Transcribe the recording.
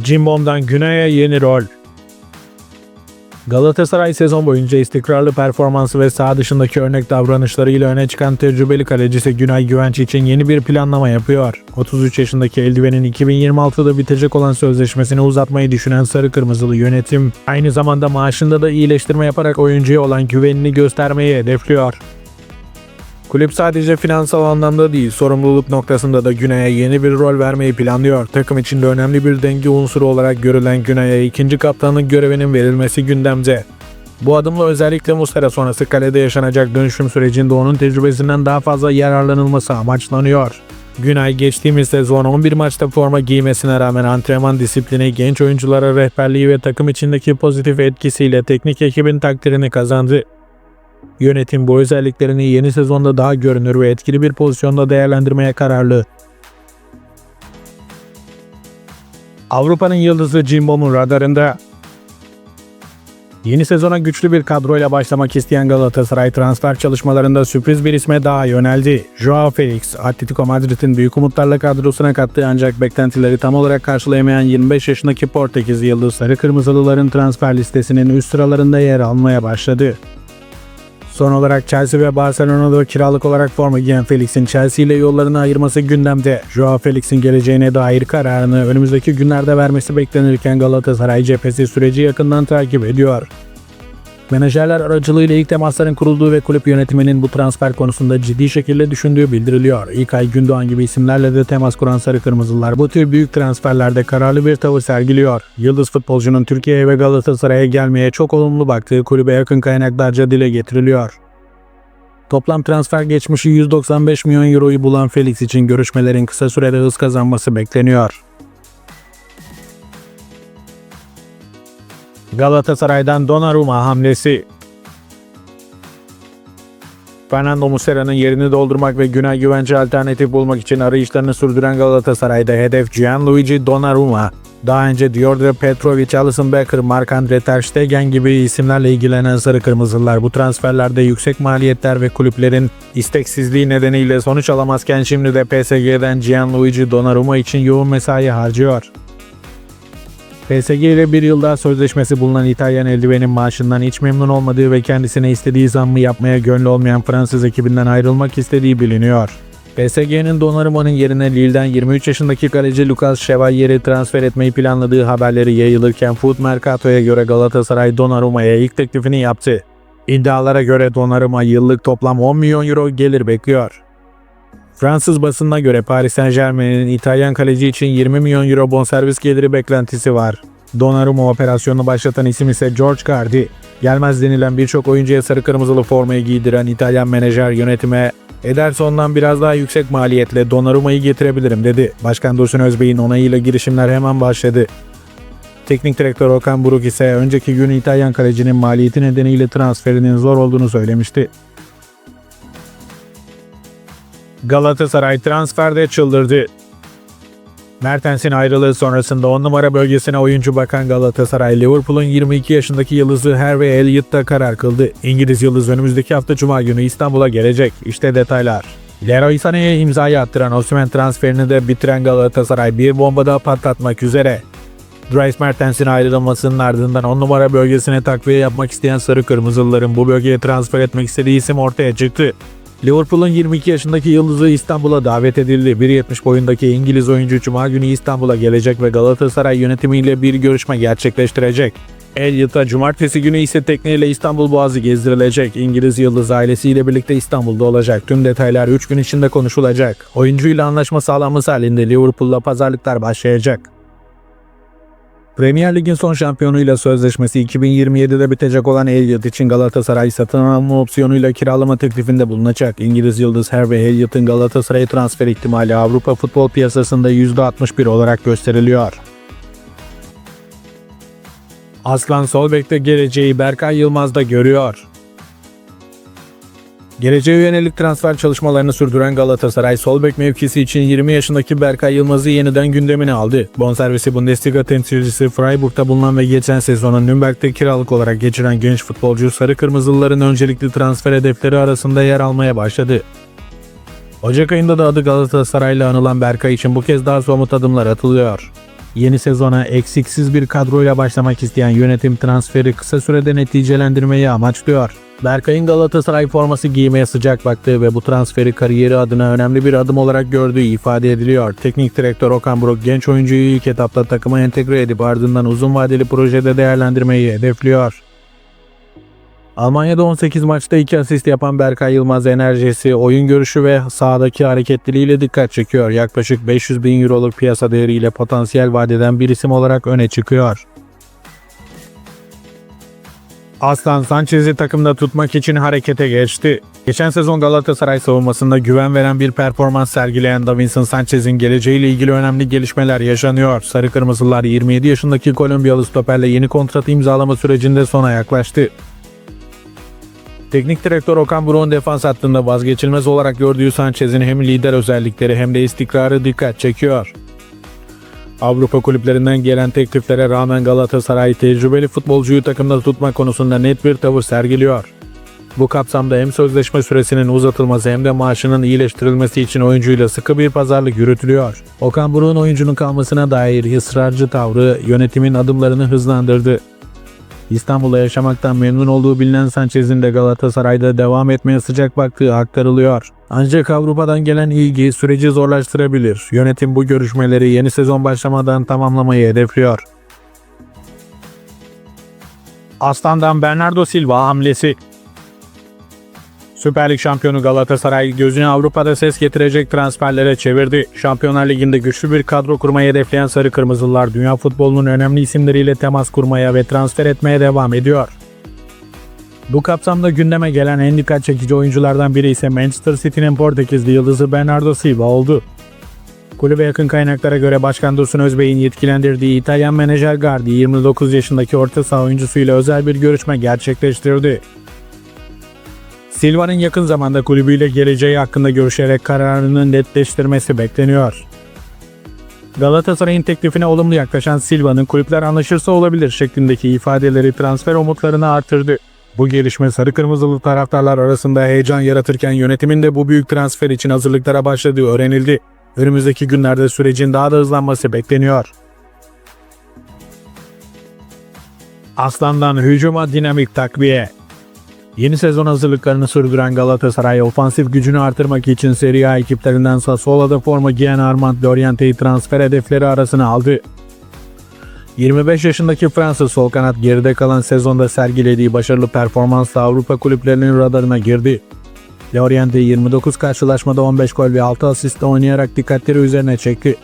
Cimbom'dan Güney'e yeni rol. Galatasaray sezon boyunca istikrarlı performansı ve saha dışındaki örnek davranışlarıyla öne çıkan tecrübeli kalecisi Günay Güvenç için yeni bir planlama yapıyor. 33 yaşındaki eldivenin 2026'da bitecek olan sözleşmesini uzatmayı düşünen Sarı Kırmızılı yönetim, aynı zamanda maaşında da iyileştirme yaparak oyuncuya olan güvenini göstermeyi hedefliyor. Kulüp sadece finansal anlamda değil, sorumluluk noktasında da Güney'e yeni bir rol vermeyi planlıyor. Takım içinde önemli bir denge unsuru olarak görülen Güney'e ikinci kaptanlık görevinin verilmesi gündemde. Bu adımla özellikle Muslera sonrası kalede yaşanacak dönüşüm sürecinde onun tecrübesinden daha fazla yararlanılması amaçlanıyor. Günay geçtiğimiz sezon 11 maçta forma giymesine rağmen antrenman disiplini, genç oyunculara rehberliği ve takım içindeki pozitif etkisiyle teknik ekibin takdirini kazandı. Yönetim bu özelliklerini yeni sezonda daha görünür ve etkili bir pozisyonda değerlendirmeye kararlı. Avrupa'nın yıldızı Cimbom'un radarında. Yeni sezona güçlü bir kadroyla başlamak isteyen Galatasaray transfer çalışmalarında sürpriz bir isme daha yöneldi. Joao Felix, Atletico Madrid'in büyük umutlarla kadrosuna kattığı ancak beklentileri tam olarak karşılayamayan 25 yaşındaki Portekiz yıldız Sarı Kırmızılıların transfer listesinin üst sıralarında yer almaya başladı. Son olarak Chelsea ve Barcelona'da kiralık olarak forma giyen Felix'in Chelsea ile yollarını ayırması gündemde. Joao Felix'in geleceğine dair kararını önümüzdeki günlerde vermesi beklenirken Galatasaray cephesi süreci yakından takip ediyor. Menajerler aracılığıyla ilk temasların kurulduğu ve kulüp yönetiminin bu transfer konusunda ciddi şekilde düşündüğü bildiriliyor. İlkay Gündoğan gibi isimlerle de temas kuran Sarı Kırmızılar bu tür büyük transferlerde kararlı bir tavır sergiliyor. Yıldız futbolcunun Türkiye'ye ve Galatasaray'a gelmeye çok olumlu baktığı kulübe yakın kaynaklarca dile getiriliyor. Toplam transfer geçmişi 195 milyon euroyu bulan Felix için görüşmelerin kısa sürede hız kazanması bekleniyor. Galatasaray'dan Donnarumma hamlesi. Fernando Muslera'nın yerini doldurmak ve Günay Güvence alternatif bulmak için arayışlarını sürdüren Galatasaray'da hedef Gianluigi Donnarumma. Daha önce Diordre Petrovic, Alisson Becker, Marc-Andre Ter Stegen gibi isimlerle ilgilenen Sarı Kırmızılar bu transferlerde yüksek maliyetler ve kulüplerin isteksizliği nedeniyle sonuç alamazken şimdi de PSG'den Gianluigi Donnarumma için yoğun mesai harcıyor. PSG ile bir yıl daha sözleşmesi bulunan İtalyan eldivenin maaşından hiç memnun olmadığı ve kendisine istediği zammı yapmaya gönlü olmayan Fransız ekibinden ayrılmak istediği biliniyor. PSG'nin Donnarumma'nın yerine Lille'den 23 yaşındaki kaleci Lucas Chevalier'i transfer etmeyi planladığı haberleri yayılırken Foot Mercato'ya göre Galatasaray Donnarumma'ya ilk teklifini yaptı. İddialara göre Donnarumma yıllık toplam 10 milyon euro gelir bekliyor. Fransız basınına göre Paris Saint Germain'in İtalyan kaleci için 20 milyon euro bonservis geliri beklentisi var. Donnarumma operasyonunu başlatan isim ise George Cardi. Gelmez denilen birçok oyuncuya sarı kırmızılı formayı giydiren İtalyan menajer yönetime Ederson'dan biraz daha yüksek maliyetle Donnarumma'yı getirebilirim dedi. Başkan Dursun Özbey'in onayıyla girişimler hemen başladı. Teknik direktör Okan Buruk ise önceki gün İtalyan kalecinin maliyeti nedeniyle transferinin zor olduğunu söylemişti. Galatasaray transferde çıldırdı. Mertens'in ayrılığı sonrasında 10 numara bölgesine oyuncu bakan Galatasaray, Liverpool'un 22 yaşındaki yıldızı Harvey Elliott'ta karar kıldı. İngiliz yıldız önümüzdeki hafta Cuma günü İstanbul'a gelecek. İşte detaylar. Leroy Sané'ye imzayı attıran Osimhen transferini de bitiren Galatasaray bir bomba daha patlatmak üzere. Dries Mertens'in ayrılmasının ardından 10 numara bölgesine takviye yapmak isteyen Sarı Kırmızılıların bu bölgeye transfer etmek istediği isim ortaya çıktı. Liverpool'un 22 yaşındaki yıldızı İstanbul'a davet edildi. 1.70 boyundaki İngiliz oyuncu Cuma günü İstanbul'a gelecek ve Galatasaray yönetimiyle bir görüşme gerçekleştirecek. Elliot'a cumartesi günü ise tekneyle İstanbul Boğazı gezdirilecek. İngiliz yıldız ailesiyle birlikte İstanbul'da olacak. Tüm detaylar 3 gün içinde konuşulacak. Oyuncuyla anlaşma sağlanması halinde Liverpool'la pazarlıklar başlayacak. Premier Lig'in son şampiyonuyla sözleşmesi 2027'de bitecek olan Elliott için Galatasaray satın alma opsiyonuyla kiralama teklifinde bulunacak. İngiliz yıldız Harvey Elliott'ın Galatasaray transfer ihtimali Avrupa futbol piyasasında %61 olarak gösteriliyor. Aslan Solbek'te geleceği Berkay Yılmaz'da görüyor. Geleceğe yönelik transfer çalışmalarını sürdüren Galatasaray sol bek mevkisi için 20 yaşındaki Berkay Yılmaz'ı yeniden gündemine aldı. Bonservisi Bundesliga temsilcisi Freiburg'da bulunan ve geçen sezonu Nürnberg'de kiralık olarak geçiren genç futbolcu Sarı Kırmızılıların öncelikli transfer hedefleri arasında yer almaya başladı. Ocak ayında da adı Galatasaray'la anılan Berkay için bu kez daha somut adımlar atılıyor. Yeni sezona eksiksiz bir kadroyla başlamak isteyen yönetim transferi kısa sürede neticelendirmeyi amaçlıyor. Berkay'ın Galatasaray forması giymeye sıcak baktığı ve bu transferi kariyeri adına önemli bir adım olarak gördüğü ifade ediliyor. Teknik direktör Okan Buruk genç oyuncuyu ilk etapta takıma entegre edip ardından uzun vadeli projede değerlendirmeyi hedefliyor. Almanya'da 18 maçta 2 asist yapan Berkay Yılmaz enerjisi, oyun görüşü ve sahadaki hareketliliğiyle dikkat çekiyor. Yaklaşık 500 bin euroluk piyasa değeriyle potansiyel vadeden bir isim olarak öne çıkıyor. Aslan Sanchez'i takımda tutmak için harekete geçti. Geçen sezon Galatasaray savunmasında güven veren bir performans sergileyen Davinson Sanchez'in geleceğiyle ilgili önemli gelişmeler yaşanıyor. Sarı Kırmızılar 27 yaşındaki Kolombiyalı stoperle yeni kontrat imzalama sürecinde sona yaklaştı. Teknik direktör Okan Buruk'un defans hattında vazgeçilmez olarak gördüğü Sanchez'in hem lider özellikleri hem de istikrarı dikkat çekiyor. Avrupa kulüplerinden gelen tekliflere rağmen Galatasaray tecrübeli futbolcuyu takımda tutma konusunda net bir tavır sergiliyor. Bu kapsamda hem sözleşme süresinin uzatılması hem de maaşının iyileştirilmesi için oyuncuyla sıkı bir pazarlık yürütülüyor. Okan Buruk'un oyuncunun kalmasına dair ısrarcı tavrı yönetimin adımlarını hızlandırdı. İstanbul'da yaşamaktan memnun olduğu bilinen Sanchez'in de Galatasaray'da devam etmeye sıcak baktığı aktarılıyor. Ancak Avrupa'dan gelen ilgi süreci zorlaştırabilir. Yönetim bu görüşmeleri yeni sezon başlamadan tamamlamayı hedefliyor. Aslan'dan Bernardo Silva hamlesi Süper Lig şampiyonu Galatasaray gözünü Avrupa'da ses getirecek transferlere çevirdi. Şampiyonlar Ligi'nde güçlü bir kadro kurmayı hedefleyen Sarı Kırmızılar dünya futbolunun önemli isimleriyle temas kurmaya ve transfer etmeye devam ediyor. Bu kapsamda gündeme gelen en dikkat çekici oyunculardan biri ise Manchester City'nin Portekizli yıldızı Bernardo Silva oldu. Kulübe yakın kaynaklara göre Başkan Dursun Özbey'in yetkilendirdiği İtalyan menajer Gardi 29 yaşındaki orta saha oyuncusuyla özel bir görüşme gerçekleştirdi. Silva'nın yakın zamanda kulübüyle geleceği hakkında görüşerek kararını netleştirmesi bekleniyor. Galatasaray'ın teklifine olumlu yaklaşan Silva'nın kulüpler anlaşırsa olabilir şeklindeki ifadeleri transfer umutlarını artırdı. Bu gelişme sarı kırmızılı taraftarlar arasında heyecan yaratırken yönetimin de bu büyük transfer için hazırlıklara başladığı öğrenildi. Önümüzdeki günlerde sürecin daha da hızlanması bekleniyor. Aslan'dan hücuma dinamik takviye. Yeni sezon hazırlıklarını sürdüren Galatasaray ofansif gücünü artırmak için Serie A ekiplerinden Sassuolo'da forma giyen Armand Loriente'yi transfer hedefleri arasına aldı. 25 yaşındaki Fransız sol kanat geride kalan sezonda sergilediği başarılı performansla Avrupa kulüplerinin radarına girdi. Loriente 29 karşılaşmada 15 gol ve 6 asistle oynayarak dikkatleri üzerine çekti.